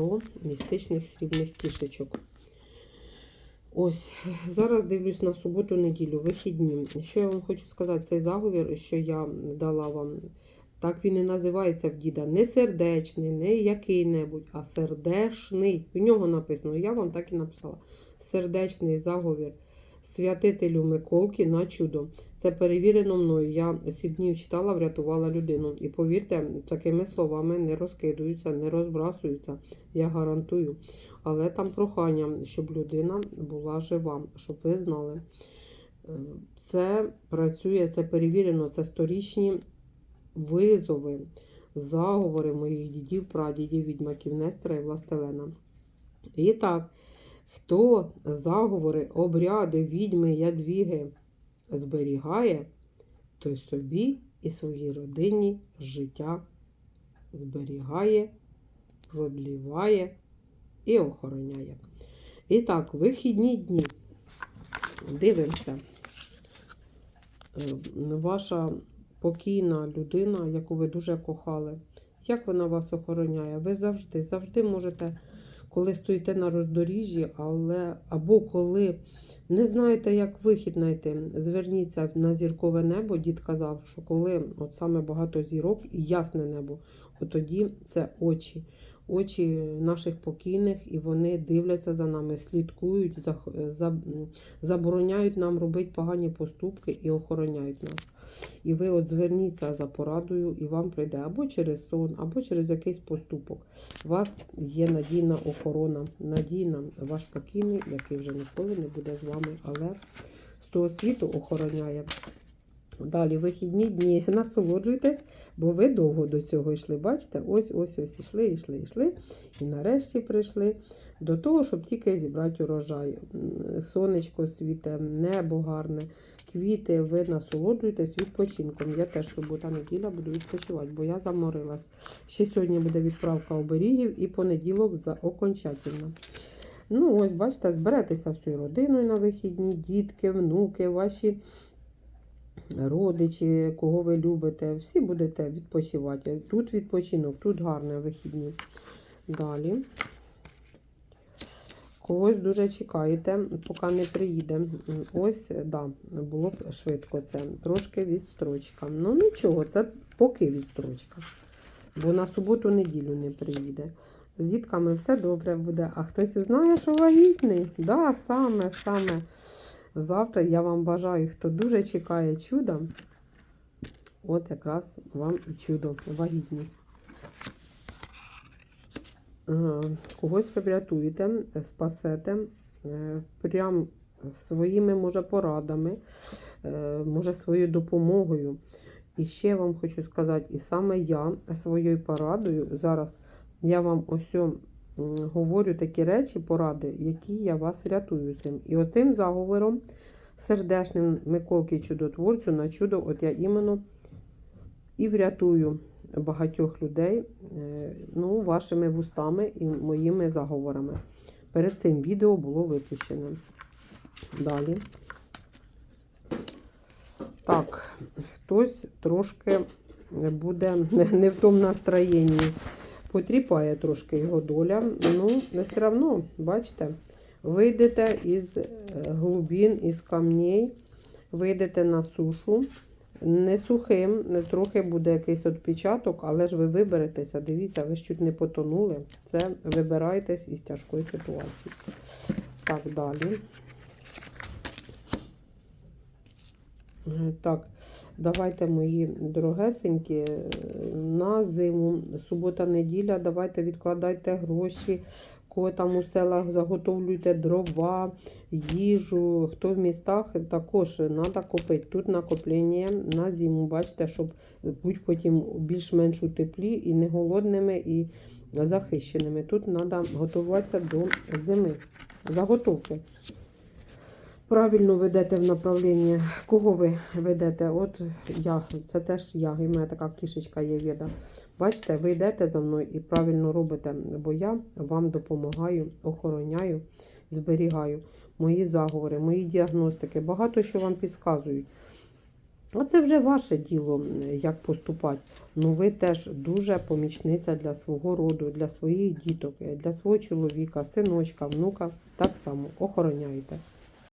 О, містичних срібних кішечок. Ось, зараз дивлюсь на суботу-неділю, вихідні. Що я вам хочу сказати, цей заговір, що я дала вам, так він і називається в діда. Не сердечний, не який-небудь, а сердешний. У нього написано, я вам так і написала. Сердечний заговір святителю Миколки на чудо. Це перевірено мною. Я сім днів читала, врятувала людину. І повірте, такими словами не розкидуються, не розбрасуються. Я гарантую. Але там прохання, щоб людина була жива, щоб ви знали. Е, Це працює, це перевірено, це сторічні визови, заговори моїх дідів, прадідів, відьмаків Нестера і Властелена. І так, хто заговори, обряди, відьми, ядвіги зберігає, той собі і своїй родині життя зберігає, продліває і охороняє. І так, вихідні дні. Дивимося. Е, Ваша покійна людина, яку ви дуже кохали, як вона вас охороняє? Ви завжди, завжди можете, коли стоїте на роздоріжжі, але або коли не знаєте, як вихід знайти, зверніться на зіркове небо. Дід казав, що коли от саме багато зірок і ясне небо, от тоді це очі. Очі наших покійних, і вони дивляться за нами, слідкують, зах- за- забороняють нам робити погані поступки і охороняють нас. І ви от зверніться за порадою, і вам прийде або через сон, або через якийсь поступок. У вас є надійна охорона, надійна ваш покійний, який вже ніколи не буде з вами, але з того світу охороняє. Далі вихідні дні насолоджуйтесь, бо ви довго до цього йшли. Бачите, ось ось йшли, йшли, йшли. І нарешті прийшли до того, щоб тільки зібрати урожай. Сонечко світе, небо гарне, квіти. Ви насолоджуєтесь відпочинком. Я теж субота, неділя буду відпочивати, бо я заморилась. Ще сьогодні буде відправка оберігів і понеділок за окончательно. Ну, ось, бачите, зберетеся всією родиною на вихідні, дітки, внуки, ваші родичі, кого ви любите, всі будете відпочивати. Тут відпочинок, тут гарне вихідні. Далі. Когось дуже чекаєте, поки не приїде. Ось, да, було б швидко це. Трошки відстрочка. Ну нічого, це поки відстрочка. Бо на суботу-неділю не приїде. З дітками все добре буде. А хтось узнає, що вагітний. Да, саме, саме. Завтра я вам бажаю, хто дуже чекає чуда, от якраз вам і чудо, вагітність. Е, Когось ви врятуєте, спасете, е, прям своїми, може, порадами, е, може, своєю допомогою. І ще вам хочу сказати, і саме я своєю порадою зараз я вам ось говорю такі речі, поради, які я вас рятую цим. І отим заговором сердечним Миколки чудотворцю на чудо, от я іменно і врятую багатьох людей е, ну, вашими вустами і моїми заговорами. Перед цим відео було випущене. Далі. Так, хтось трошки буде не в тому настроєнні. Потріпає трошки його доля. Ну, але все одно, бачите, вийдете із е, глубин, із камней, вийдете на сушу. Не сухим, трохи буде якийсь відпечаток, але ж ви виберетеся. Дивіться, ви ж чуть не потонули. Це вибирайтесь із тяжкої ситуації. Так, далі. Так, давайте, мої дорогесенькі, на зиму, субота-неділя, давайте відкладайте гроші, кого там у селах заготовлюйте дрова, їжу. Хто в містах, також треба купити. Тут накоплення на зиму, бачите, щоб бути потім більш-менш у теплі і не голодними, і захищеними. Тут треба готуватися до зими. Заготовки правильно ведете в направлінні. Кого ви ведете? От я, це теж я, і в мене така кішечка є віда. Бачите, ви йдете за мною і правильно робите, бо я вам допомагаю, охороняю, зберігаю мої заговори, мої діагностики. Багато що вам підказують. А це вже ваше діло, як поступати. Ну, ви теж дуже помічниця для свого роду, для своїх діток, для свого чоловіка, синочка, внука. Так само охороняєте.